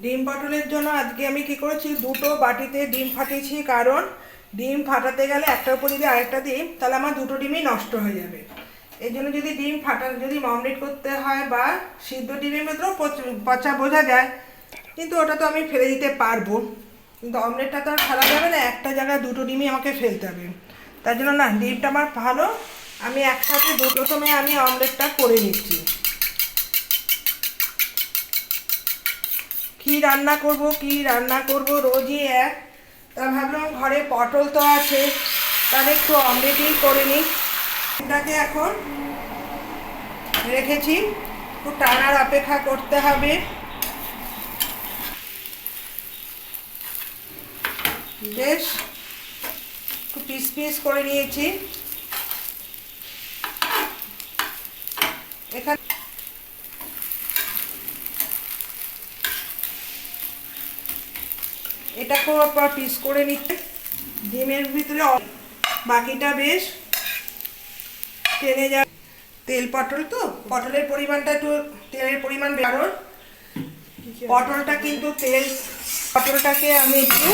ডিম পটলের জন্য আজকে আমি কি করেছি? দুটো বাটিতে ডিম ফাটিয়েছি। কারণ ডিম ফাটাতে গেলে একটার উপর যদি আরেকটা দিই তাহলে আমার দুটো ডিমই নষ্ট হয়ে যাবে। এই জন্য যদি ডিম ফাটা, যদি অমলেট করতে হয় বা সিদ্ধ ডিমের ভেতরেও পচ- বোঝা যায়, কিন্তু ওটা তো আমি ফেলে দিতে পারব। কিন্তু অমলেটটা তো আর ফেলা যাবে না, একটা জায়গায় দুটো ডিমই আমাকে ফেলতে হবে। তার জন্য না, ডিমটা আমার ভালো। আমি একসাথে দুটো সময় আমি অমলেটটা করে নিচ্ছি। কি রান্না করব, কি রান্না করব রোজই এক। তা ভাবলাম ঘরে পটল তো আছে, তাহলে একটু অমলেটই করে নিই। এটাকে এখন রেখেছি একটু টানার অপেক্ষা করতে হবে। বেশ, একটু পিস পিস করে নিয়েছি। এখানে এটাকেও পর পিস করে নিচ্ছে ডিমের ভিতরে বাকিটা বেশ টেনে যা তেল পটল তো? পটলের পরিমাণটা একটু তেলের পরিমাণ কারণ পটলটা কিন্তু তেল পটলটাকে আমি একটু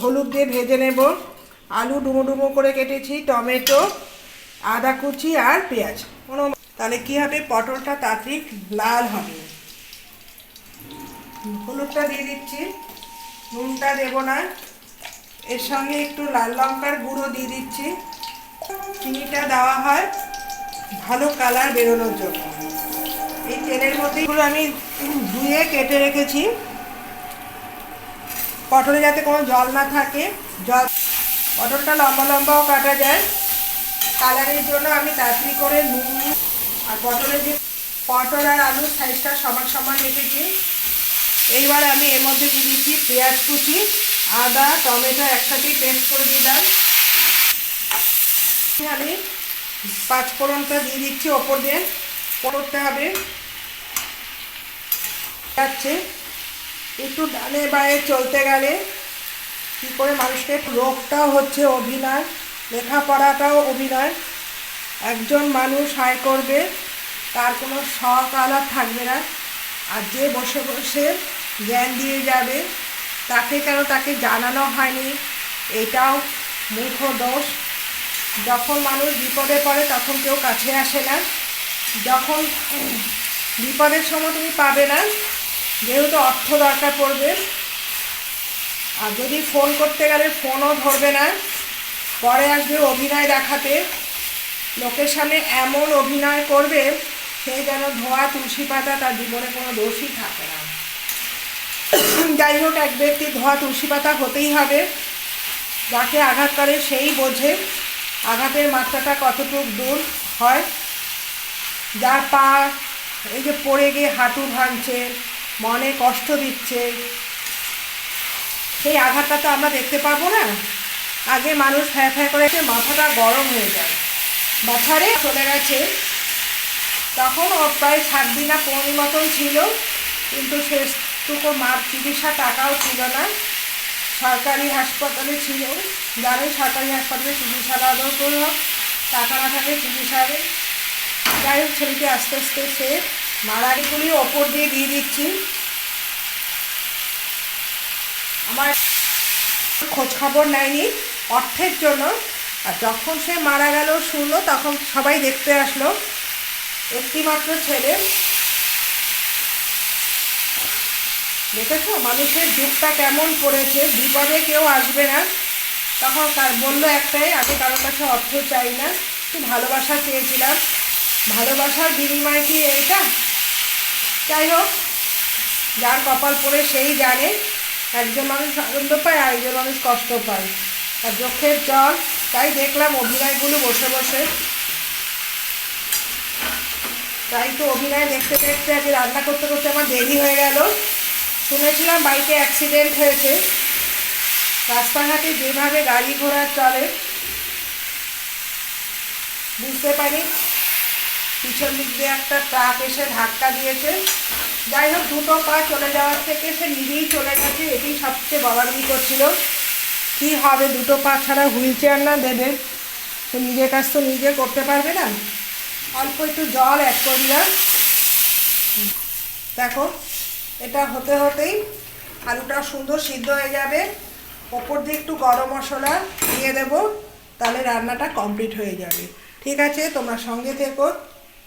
হলুদ দিয়ে ভেজে নেব। আলু ডুমো ডুমো করে কেটেছি, টমেটো, আদা কুচি আর পেঁয়াজ। কোনো তাহলে কী হবে? পটলটা তাড়াতাড়ি লাল হবে। হলুদটা দিয়ে দিচ্ছি। নুনটা দেবো না। এর সঙ্গে একটু লাল লঙ্কার গুঁড়ো দিয়ে দিচ্ছি। চিনিটা দেওয়া হয়। ভালো কালার বেরোনোর জন্য। এই তেলের মধ্যে এগুলো আমি ধুয়ে কেটে রেখেছি। পটলে যাতে কোনো জল না থাকে। জল পটলটা লম্বা লম্বাও কাটা যায়। কালারের জন্য আমি তাড়াতাড়ি করে নুন আর পটলের যে পটল আর আলুর সাইজটা সমান সমান রেখেছি। এইবার আমি এর মধ্যে দিয়ে দিচ্ছি? পেঁয়াজ কুচি, আদা, টমেটো একসাথেই পেস্ট করে দিলাম। আমি পাঁচ ফোড়নটা দিয়ে দিচ্ছি ওপর দিয়ে। করতে হবে। যাচ্ছে। একটু ডানে বায়ে চলতে গেলে কী করে মানুষকে রোগটাও হচ্ছে অভিনয়, লেখাপড়াটাও অভিনয়। একজন মানুষ আয় করবে, তার কোনো শখ আলাপ থাকবে না। আর যে বসে বসে জ্ঞান দিয়ে যাবে, তাকে কেন তাকে জানানো হয়নি? এটাও মূর্খ দোষ। যখন মানুষ বিপদে পড়ে, তখন কেউ কাছে আসে না। যখন বিপদের সময় তুমি পাবে না, যেহেতু অর্থ দরকার পড়বে। আর যদি ফোন করতে গেলে ফোনও ধরবে না। পরে আসবে অভিনয় দেখাতে। লোকের সামনে এমন অভিনয় করবে সে যেন ধোয়া, তুলসী পাতা, তার জীবনে কোনো দোষই থাকে না। যাই হোক, এক ব্যক্তি ধোয়া, তুলসী পাতা হতেই হবে। যাকে আঘাত করে সেই বোঝে আঘাতের মাত্রাটা কতটুকু দূর হয়। যার পা এই যে পড়ে গিয়ে হাঁটু ভাঙছে, মনে কষ্ট দিচ্ছে, সেই আঘাতটা তো আমরা দেখতে পাবো না। আগে মানুষ ফ্যাঁ ফ্যাঁ করে মাথাটা গরম হয়ে যায়। বছরে চলে গেছে তখন ওর প্রায় সাত দিন না পনেরো মতন ছিল, কিন্তু শেষটুকু মার চিকিৎসা টাকাও ছিল না। সরকারি হাসপাতালে ছিল, জানেন সরকারি হাসপাতালে চিকিৎসা দেওয়া কোনো টাকা না থাকে চিকিৎসা হবে যাই হোক, ছেলেটি আস্তে আস্তে সে মারারিগুলি ওপর দিয়ে দিয়ে দিচ্ছি। আমার খোঁজ খবর নেয়নি অর্থের জন্য। আর যখন সে মারা গেল, শুনলো, তখন সবাই দেখতে আসলো। একটিমাত্র ছেলে। দেখেছ? মানুষের যুগটা কেমন পড়েছে? বিপদে কেউ আসবে না। তখন তার বলল একটাই, আমি কারোর কাছে অর্থ চাই না। একটু ভালোবাসা চেয়েছিলাম। ভালোবাসার বিনিময় কি এটা যাই হোক, যার কপাল পড়ে সেই জানে। একজন মানুষ আনন্দ পায়, আর একজন মানুষ কষ্ট পায়। আর চোখের জল, তাই দেখলাম অভিনয়গুলো বসে বসে। তাই তো অভিনয় দেখতে দেখতে আজ রান্না করতে করতে আমার দেরি হয়ে গেল। শুনেছিলাম বাইকে অ্যাক্সিডেন্ট হয়েছে। রাস্তাঘাটে যেভাবে গাড়ি ঘোড়া চলে, বুঝতে পারি পিছন দিক দিয়ে একটা ট্রাক এসে ধাক্কা দিয়েছে। যাই হোক, দুটো পা চলে যাওয়ার থেকে সে নিজেই চলে গেছে এটি সবচেয়ে বলাবলি করছিল। কি হবে, দুটো পা ছাড়া হুইল চেয়ার না দেবে? সে নিজের কাজ তো নিজে করতে পারবে না। অল্প একটু জল অ্যাড করে না দেখো, এটা হতে হতেই আলুটা সুন্দর সিদ্ধ হয়ে যাবে। ওপর দিয়ে একটু গরম মশলা দিয়ে দেবো, তাহলে রান্নাটা কমপ্লিট হয়ে যাবে। ঠিক আছে, তোমরা সঙ্গে থেকো।